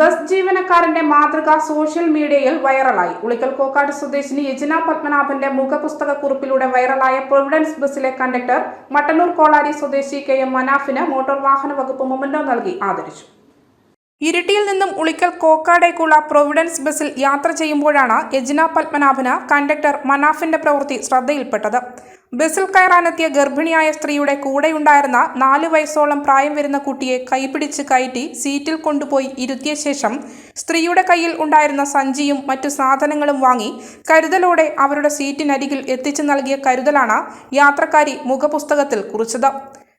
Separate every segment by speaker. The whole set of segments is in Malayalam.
Speaker 1: ബസ് ജീവനക്കാരന്റെ മാതൃക സോഷ്യൽ മീഡിയയിൽ വൈറലായി. ഉളിക്കൽ കോക്കാട് സ്വദേശിനി യജന പത്മനാഭന്റെ മുഖപുസ്തക കുറിപ്പിലൂടെ വൈറലായ പ്രൊവിഡൻസ് ബസ്സിലെ കണ്ടക്ടർ മട്ടന്നൂർ കോളാരി സ്വദേശി കെ എം മനാഫിന് മോട്ടോർ വാഹന വകുപ്പ് മൊമന്റോ നൽകി. ആദരിച്ചു. ഇരിട്ടിയിൽ നിന്നും ഉളിക്കൽ കോക്കാടേക്കുള്ള പ്രൊവിഡൻസ് ബസ്സിൽ യാത്ര ചെയ്യുമ്പോഴാണ് യജ്ന പത്മനാഭന് കണ്ടക്ടർ മനാഫിന്റെ പ്രവൃത്തി ശ്രദ്ധയിൽപ്പെട്ടത്. ബസ്സിൽ കയറാനെത്തിയ ഗർഭിണിയായ സ്ത്രീയുടെ കൂടെയുണ്ടായിരുന്ന നാല് വയസ്സോളം പ്രായം വരുന്ന കുട്ടിയെ കൈപിടിച്ച് കയറ്റി സീറ്റിൽ കൊണ്ടുപോയി ഇരുത്തിയ ശേഷം സ്ത്രീയുടെ കയ്യിൽ ഉണ്ടായിരുന്ന സഞ്ചിയും മറ്റു സാധനങ്ങളും വാങ്ങി കരുതലോടെ അവരുടെ സീറ്റിനരികിൽ എത്തിച്ചു നൽകിയ കരുതലാണ് യാത്രക്കാരി മുഖപുസ്തകത്തിൽ കുറിച്ചത്.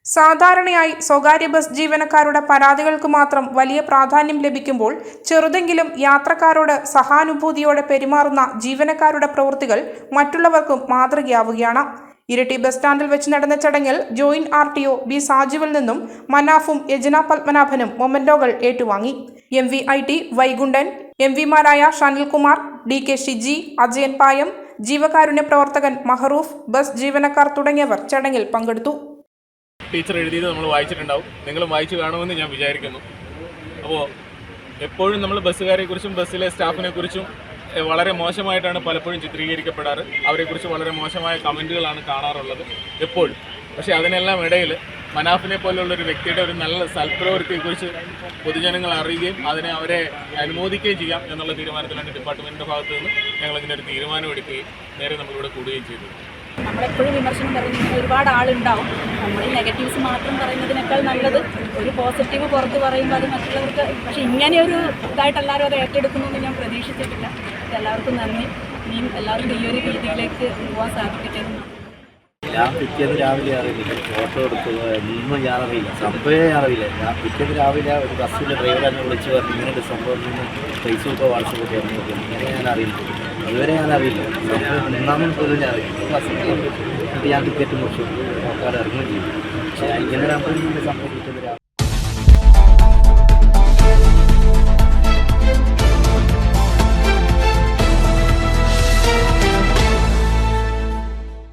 Speaker 1: സാധാരണയായി സ്വകാര്യ ബസ് ജീവനക്കാരുടെ പരാതികൾക്ക് മാത്രം വലിയ പ്രാധാന്യം ലഭിക്കുമ്പോൾ ചെറുതെങ്കിലും യാത്രക്കാരോട് സഹാനുഭൂതിയോടെ പെരുമാറുന്ന ജീവനക്കാരുടെ പ്രവൃത്തികൾ മറ്റുള്ളവർക്കും മാതൃകയാവുകയാണ്. ഇരട്ടി ബസ് സ്റ്റാൻഡിൽ വെച്ച് നടന്ന ചടങ്ങിൽ joint R T O B സാജുവിൽ നിന്നും മനാഫും യജന പത്മനാഭനും മൊമന്റോകൾ ഏറ്റുവാങ്ങി. M V I T Vaikundan M വിമാരായ Shanilkumar D K Shiji Ajayan Payam ജീവകാരുണ്യ പ്രവർത്തകൻ മഹറൂഫ് ബസ് ജീവനക്കാർ തുടങ്ങിയവർ ചടങ്ങിൽ പങ്കെടുത്തു.
Speaker 2: ടീച്ചർ എഴുതിയത് നമ്മൾ വായിച്ചിട്ടുണ്ടാവും. നിങ്ങളും വായിച്ചു കാണുമെന്ന് ഞാൻ വിചാരിക്കുന്നു. അപ്പോൾ എപ്പോഴും നമ്മൾ ബസ്സുകാരെ കുറിച്ചും ബസ്സിലെ സ്റ്റാഫിനെ കുറിച്ചും വളരെ മോശമായിട്ടാണ് പലപ്പോഴും ചിത്രീകരിക്കപ്പെടാറ്. അവരെക്കുറിച്ച് വളരെ മോശമായ കമന്റുകളാണ് കാണാറുള്ളത് എപ്പോഴും. പക്ഷേ അതിനെല്ലാം ഇടയിൽ മനാഫിനെ പോലുള്ള ഒരു വ്യക്തിയുടെ ഒരു നല്ല സൽപ്രവൃത്തിയെക്കുറിച്ച് പൊതുജനങ്ങൾ അറിയുകയും അതിനെ അവരെ അനുമോദിക്കുകയും ചെയ്യാം എന്നുള്ള തീരുമാനത്തിലാണ് ഡിപ്പാർട്ട്മെന്റിന്റെ ഭാഗത്തുനിന്ന് ഞങ്ങൾ ഇതിനൊരു തീരുമാനം എടുക്കുകയും നേരെ നമ്മളിവിടെ കൂടുകയും ചെയ്തത്.
Speaker 3: നമ്മളെപ്പോഴും വിമർശനം പറയുന്ന ഒരുപാട് ആളുണ്ടാവും. നമ്മൾ നെഗറ്റീവ്സ് മാത്രം പറയുന്നതിനേക്കാൾ നല്ലത് ഒരു പോസിറ്റീവ് പുറത്ത് പറയുമ്പോൾ അത് മറ്റുള്ളവർക്ക് പക്ഷെ ഇങ്ങനെ ഒരു ഇതായിട്ട് എല്ലാവരും അത് ഏറ്റെടുക്കുന്നു എന്ന് ഞാൻ പ്രതീക്ഷിച്ചിട്ടില്ല. എല്ലാവർക്കും നന്ദി. ഇനിയും എല്ലാവർക്കും ഈ ഒരു രീതിയിലേക്ക് പോകാൻ സാധിക്കട്ടെ.
Speaker 4: ഞാൻ പിറ്റേന്ന് രാവിലെ അറിയില്ല. ഫോട്ടോ എടുക്കുക ഒന്നും ഞാൻ അറിയില്ല. സംഭവമേ അറിയില്ല. ഞാൻ പിറ്റേന്ന് രാവിലെ ഒരു ബസ്സിന്റെ ഡ്രൈവർ എന്നെ വിളിച്ച് പറഞ്ഞു ഇങ്ങനെ ഒരു സംഭവം ഫേസ്ബുക്കോ പറഞ്ഞു ഇങ്ങനെ ഞാൻ അറിയില്ല അതുവരെ ഞാൻ അറിയില്ല. ഒന്നാമത് പോലും ഞാൻ അറിയില്ല. ഞാൻ ടിക്കറ്റ് മുറിച്ചു നോക്കാതെ ഇറങ്ങുകയും ചെയ്തു. പക്ഷേ ഇങ്ങനെ ഒരു സംഭവം പിറ്റേന്ന് രാവിലെ